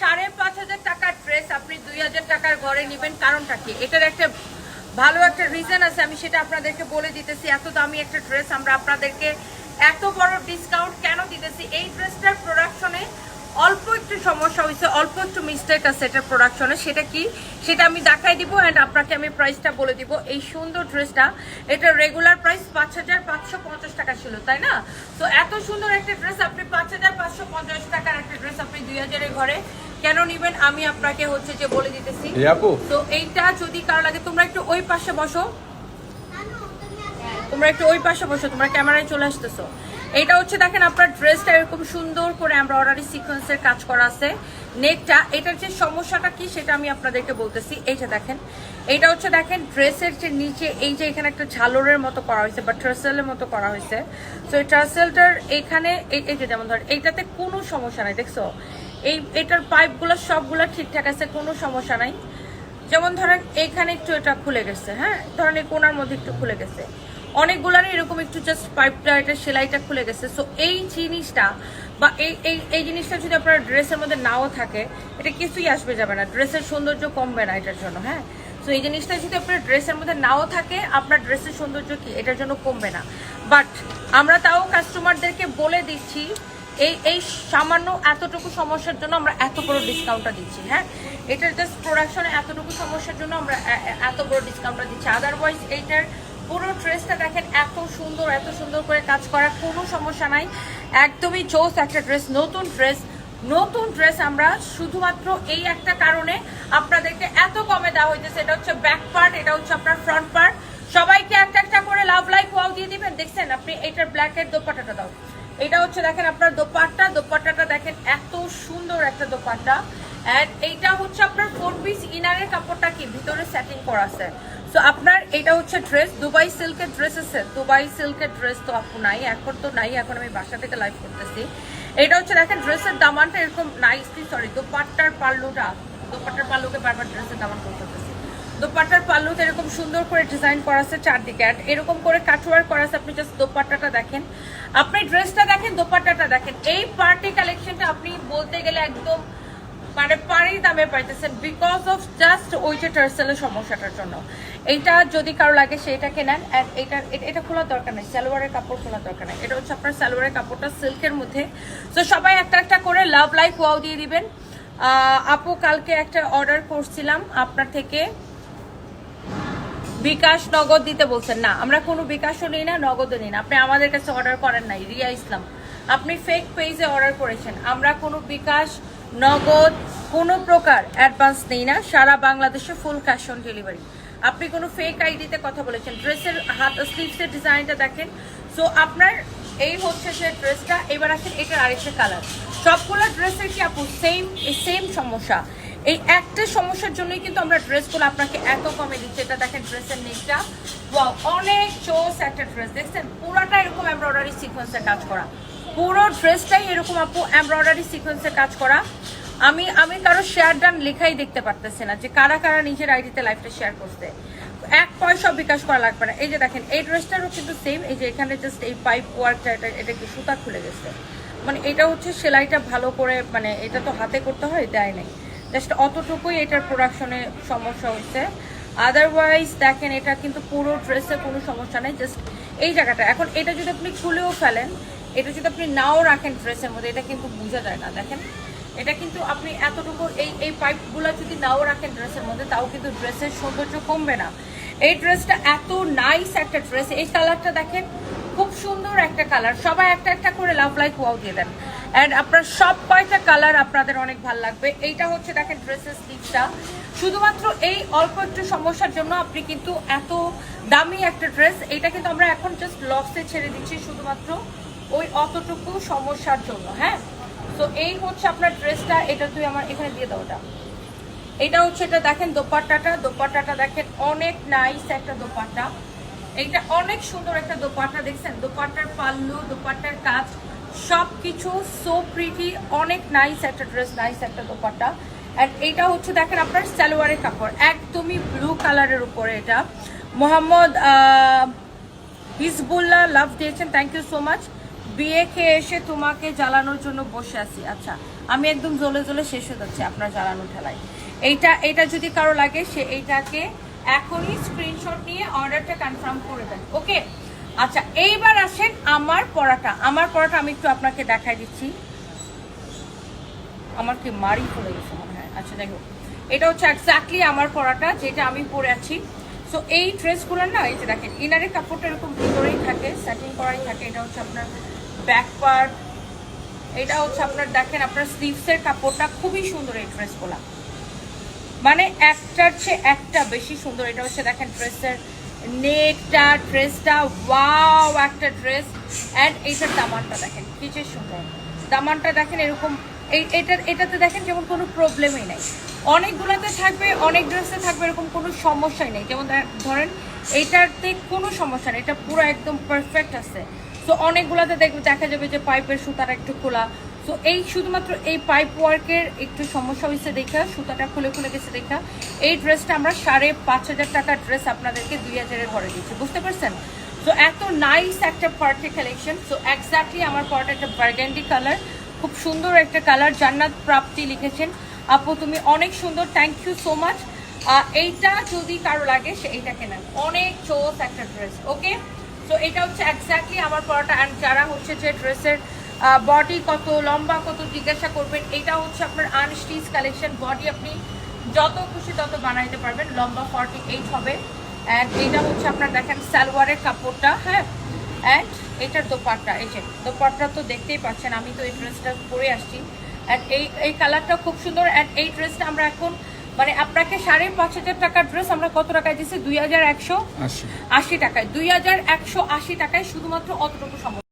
সাড়ে পাঁচ হাজার টাকার ড্রেস আপনি দুই হাজার টাকার ঘরে নেবেন, কারণটা কি? এটার একটা ভালো একটা রিজন আছে, আমি সেটা আপনাদেরকে বলে দিতেছি। এত দামি একটা ড্রেস আমরা আপনাদেরকে এত বড় ডিসকাউন্ট কেন দিতেছি? এই ড্রেসটা একটু সমস্যা হয়েছে। অল্প একটু মিস্টেক আছে এটার প্রোডাকশনে সেটা কি? সেটা আমি দেখাই দিব অ্যান্ড আপনাকে আমি প্রাইসটা বলে দিব। এই সুন্দর ড্রেসটা এটা রেগুলার প্রাইস পাঁচ হাজার পাঁচশো পঞ্চাশ টাকা ছিল তাই না? তো এত সুন্দর একটা ড্রেস আপনি পাঁচ হাজার পাঁচশো পঞ্চাশ টাকার একটা ড্রেস আপনি দুই হাজারের ঘরে কেন নিবেন? আমি আপনাকে হচ্ছে যে বলে দিতেছি। তো এইটা যদি কারও লাগে তোমরা একটু ওই পাশে বসো। তোমরা একটু ওই পাশে বসো তোমরা ক্যামেরায় চলে আসতেছো। এটা হচ্ছে দেখেন আপনার ড্রেসটা এরকম সুন্দর করে আমরা অর্ডারি সিকোয়েন্সের কাজ করা আছে। নেকটা, এটার যে সমস্যাটা কি সেটা আমি আপনাদেরকে বলতেছি। এই যে দেখেন, এটা হচ্ছে দেখেন ড্রেসের যে নিচে এই যে এখানে একটা ঝালরের মতো করা হয়েছে বা ট্রাসেলের মতো করা হয়েছে। তো এই ট্রাসেলটার এখানে এই এই যে যেমন ধর এইটাতে কোনো সমস্যা নাই, দেখছ? এই, এটার পাইপগুলো সবগুলো ঠিকঠাক আছে, কোনো সমস্যা নাই। যেমন ধরেন এইখানে একটু এটা খুলে গেছে হ্যাঁ? ধরেন এই কোনার মধ্যে একটু খুলে গেছে। অনেকগুলারই এরকম একটু জাস্ট পাইপটা এটা সেলাইটা খুলে গেছে। সো এই জিনিসটা বা এই এই এই জিনিসটা যদি আপনার ড্রেসের মধ্যে নাও থাকে, এটা কিছুই আসবে যাবে না। ড্রেসের সৌন্দর্য কমবে না এটার জন্য হ্যাঁ? সো এই জিনিসটা যদি আপনার ড্রেসের মধ্যে নাও থাকে, আপনার ড্রেসের সৌন্দর্য কি? এটার জন্য কমবে না। বাট আমরা তাও কাস্টমারদেরকে বলে দিচ্ছি, এই এই সামান্য এতটুকু সমস্যার জন্য আমরা এত বড় ডিসকাউন্টটা দিচ্ছি হ্যাঁ? এটার জাস্ট প্রোডাকশনে এতটুকু সমস্যার জন্য আমরা এত বড় ডিসকাউন্টটা দিচ্ছি। আদারওয়াইজ এইটার পুরো ড্রেসটা দেখেন, এত সুন্দর এত সুন্দর করে কাজ করা, কোনো সমস্যা নাই। একদমই জোস একটা ড্রেস, নতুন ড্রেস নতুন ড্রেস আমরা শুধুমাত্র এই একটা কারণে আপনাদেরকে এত কমে দেওয়া হইতেছে। এটা হচ্ছে ব্যাক পার্ট এটা হচ্ছে আপনার ফ্রন্ট পার্ট সবাইকে একটা একটা করে লাভ লাইক ওয়াও দিয়ে দিবেন। দেখছেন আপনি এটার ব্ল্যাকের দোপাটাটা দাও। এটা হচ্ছে দেখেন আপনার দোপাট্টা, দোপাট্টাটা দেখেন এত সুন্দর একটা দোপাট্টা। এন্ড এইটা হচ্ছে আপনার ফোর পিস ইনারের কাপড়টা কি? ভিতরে সেটিং করা আছে। সো আপনার এটা হচ্ছে ড্রেস দুবাই সিল্কের ড্রেস আছে। দুবাই সিল্কের ড্রেস তো আপু নাই, এখন তো নাই, এখন আমি বাসা থেকে লাইভ করতেছি। এটা হচ্ছে দেখেন ড্রেসের দামানটা এরকম নাইসলি সরি দোপাট্টার পাল্লুটা, দোপাট্টার পাল্লুকে বারবার ড্রেসের দামান করতেছি দোপাট্টার পাল্লুতে এরকম সুন্দর করে ডিজাইন করা আছে চারদিকে আর এরকম করে কাটওয়ার করা আছে, আপনি জাস্ট দোপাট্টাটা দেখেন। আপনি ড্রেসটা দেখেন, দোপাট্টাটা দেখেন। এই পার্টি কালেকশনটা আপনি বলতে গেলে একদম মানে পানির দামে পাইতেছেন বিকজ অফ জাস্ট ওই যে টার্সেলের সমস্যাটার জন্য। এইটা যদি কারও লাগে সেটাকে নেন এটা- এটা খোলার দরকার নেই। সালোয়ারের কাপড় খোলার দরকার নেই। এটা হচ্ছে আপনার সালোয়ারের কাপড়টা সিল্কের মধ্যে। তো সবাই একটা একটা করে লাভ লাইফ ওয়াও দিয়ে দিবেন। আপু, কালকে একটা অর্ডার করছিলাম আপনার থেকে। বিকাশ নগদ দিতে বলছেন। না, আমরা কোনো বিকাশও নিই না, নগদও নিই না। আপনি আমাদের কাছে অর্ডার করেন নাই, রিয়া ইসলাম। আপনি ফেক পেজে অর্ডার করেছেন। আমরা কোনো বিকাশ নগদ কোনো প্রকার অ্যাডভান্স নেই না, সারা বাংলাদেশে ফুল ক্যাশ অন ডেলিভারি আপনি কোনো ফেক আইডিতে কথা বলেছেন ড্রেসের হাত স্লিভসের ডিজাইনটা দেখেন। সো আপনার এই হচ্ছে সে ড্রেসটা এবার আসেন এটার আরেকটা কালার সবগুলো ড্রেসের কি আপু সেম সেম সমস্যা? এই একটা সমস্যার জন্যই কিন্তু আমরা ড্রেসগুলো আপনাকে এত কমে দিচ্ছি। এটা দেখেন ড্রেসের নেকটা অনেক চোস একটা ড্রেস দেখছেন? পুরোটা এরকম এমব্রয়ডারি সিকোয়েন্সের কাজ করা। পুরো ড্রেসটাই এরকম আপু এমব্রয়ডারি সিকোয়েন্সের কাজ করা। আমি আমি কারও শেয়ার ডান লেখাই দেখতে পারতেছি না যে কারা কারা নিজের আইডিতে লাইফটা শেয়ার করতে এক পয়সা বিকাশ করা লাগবে না। এই যে দেখেন, এই ড্রেসটারও কিন্তু সেম এই যে এখানে জাস্ট এই পাইপ ওয়ার্কটা এটা এটা কি সুতা খুলে গেছে? মানে এটা হচ্ছে সেলাইটা ভালো করে মানে এটা তো হাতে করতে হয়, দেয় নাই। জাস্ট অতটুকুই এটার প্রোডাকশনে সমস্যা হয়েছে আদারওয়াইজ দেখেন, এটা কিন্তু পুরো ড্রেসে কোনো সমস্যা নেই। জাস্ট এই জায়গাটা। এখন এটা যদি আপনি খুলেও ফেলেন, এটা যদি আপনি নাও রাখেন ড্রেসের মধ্যে, এটা কিন্তু বোঝা যায় না। দেখেন এটা কিন্তু আপনি এতটুকু এই এই পাইপগুলো যদি নাও রাখেন ড্রেসের মধ্যে, তাও কিন্তু ড্রেসের সৌন্দর্য কমবে না। এই ড্রেসটা এত নাইস একটা ড্রেস এই কালারটা দেখেন, খুব সুন্দর একটা কালার সবাই একটা একটা করে লাভ লাইক ওয়াও দিয়ে দেন। অ্যান্ড আপনার সব কয়টা কালার আপনাদের অনেক ভালো লাগবে। এইটা হচ্ছে দেখেন ড্রেসের স্লিভটা শুধুমাত্র এই অল্প একটু সমস্যার জন্য আপনি কিন্তু এত দামি একটা ড্রেস এটা কিন্তু আমরা এখন জাস্ট লসে ছেড়ে দিচ্ছি শুধুমাত্র ওই অতটুকু সমস্যার জন্য হ্যাঁ? তো এই হচ্ছে আপনার ড্রেসটা, এটা তুই আমার এখানে দিয়ে দাও ওটা। এটা হচ্ছে, এটা দেখেন দোপাট্টাটা দোপাট্টাটা দেখেন অনেক নাইস একটা দোপাট্টা। এইটা অনেক সুন্দর একটা দোপাট্টা, দেখছেন? দোপাট্টার পাল্লু, দোপাট্টার কাজ সব কিছু সো প্রিটি অনেক নাইস একটা ড্রেস নাইস একটা দোপাট্টা। অ্যান্ড এইটা হচ্ছে, দেখেন আপনার সালোয়ারের কাপড়, একদমই ব্লু কালারের উপরে এটা। মোহাম্মদ হিজবুল্লাহ লাভ দিয়েছেন থ্যাংক ইউ সো মাচ বিয়ে খেয়ে এসে তোমাকে জ্বালানোর জন্য বসে আছি। আচ্ছা আমি একদম জ্বলে জ্বলে শেষ হয়ে যাচ্ছি আপনার জ্বালানো ঠেলায়। এইটা এটা যদি কারও লাগে, সে এইটাকে এখনই স্ক্রিনশট নিয়ে অর্ডারটা কনফার্ম করে দেন ওকে আচ্ছা এইবার আসেন আমার পড়াটা আমার পড়াটা আমি একটু আপনাকে দেখাই দিচ্ছি। আমার কি মারি পড়ে গেছে মনে হয়। আচ্ছা দেখো, এটা হচ্ছে এক্স্যাক্টলি আমার পরাটা, যেটা আমি পরে আছি। সো এই ড্রেসগুলোর না, এই যে দেখেন ইনারের কাপড়টা এরকম ভিতরেই থাকে সেটিং করাই থাকে, এটা হচ্ছে আপনার ব্যাক পার্ট এটা হচ্ছে আপনার দেখেন, আপনার স্লিভসের কাপড়টা খুবই সুন্দর এই ড্রেসগুলো। মানে একটার চেয়ে একটা বেশি সুন্দর, এটা হচ্ছে দেখেন ড্রেসের নেকটা ড্রেসটা ওয়াও একটা ড্রেস। অ্যান্ড এইটার দামানটা দেখেন, কি যে সুন্দর। দামানটা দেখেন এরকম, এই, এটার, এটাতে দেখেন যেমন কোনো প্রবলেমই নাই। অনেকগুলোতে থাকবে, অনেক ড্রেসে থাকবে, এরকম কোনো সমস্যাই নেই। যেমন ধর- ধরেন এইটাতে কোনো সমস্যা নেই, এটা পুরো একদম পারফেক্ট আছে। তো অনেকগুলোতে দেখবে দেখা যাবে যে পাইপের সুতাটা একটু খোলা। তো এই শুধুমাত্র এই পাইপ ওয়ার্কের একটু সমস্যা হয়েছে দেখা, সুতাটা খুলে খুলে গেছে দেখা। এই ড্রেসটা আমরা সাড়ে পাঁচ হাজার টাকার ড্রেস আপনাদেরকে দুই হাজারের ঘরে দিচ্ছি বুঝতে পারছেন? তো এত নাইস একটা পার্টি কালেকশন তো এক্স্যাক্টলি আমার পার্ট একটা বার্গেন্ডি কালার খুব সুন্দর একটা কালার জান্নাত প্রাপ্তি লিখেছেন। আপু, তুমি অনেক সুন্দর থ্যাংক ইউ সো মাচ এইটা যদি কারও লাগে, সে এইটা কেনেন অনেক চোস একটা ড্রেস ওকে তো এটা হচ্ছে এক্স্যাক্টলি আমার পরাটা। অ্যান্ড যারা হচ্ছে যে ড্রেসের বডি কত লম্বা, কত জিজ্ঞাসা করবেন, এটা হচ্ছে আপনার আনস্টিচ কালেকশন বডি আপনি যত খুশি তত বানাইতে পারবেন। লম্বা ফর্টি এইট হবে। অ্যান্ড এটা হচ্ছে আপনার দেখেন সালোয়ারের কাপড়টা হ্যাঁ? অ্যান্ড এটার দোপাট্টা, এই যে, দোপাট্টা তো দেখতেই পাচ্ছেন। আমি তো এই ড্রেসটা পরে আসছি। অ্যান্ড এই এই কালারটা খুব সুন্দর। অ্যান্ড এই ড্রেসটা আমরা এখন মানে আপনাকে সাড়ে পাঁচ হাজার টাকার ড্রেস আমরা কত টাকায় দিচ্ছি দুই হাজার একশো আশি। টাকায়। দুই হাজার একশো আশি টাকায় শুধুমাত্র অতটুকু সম্ভব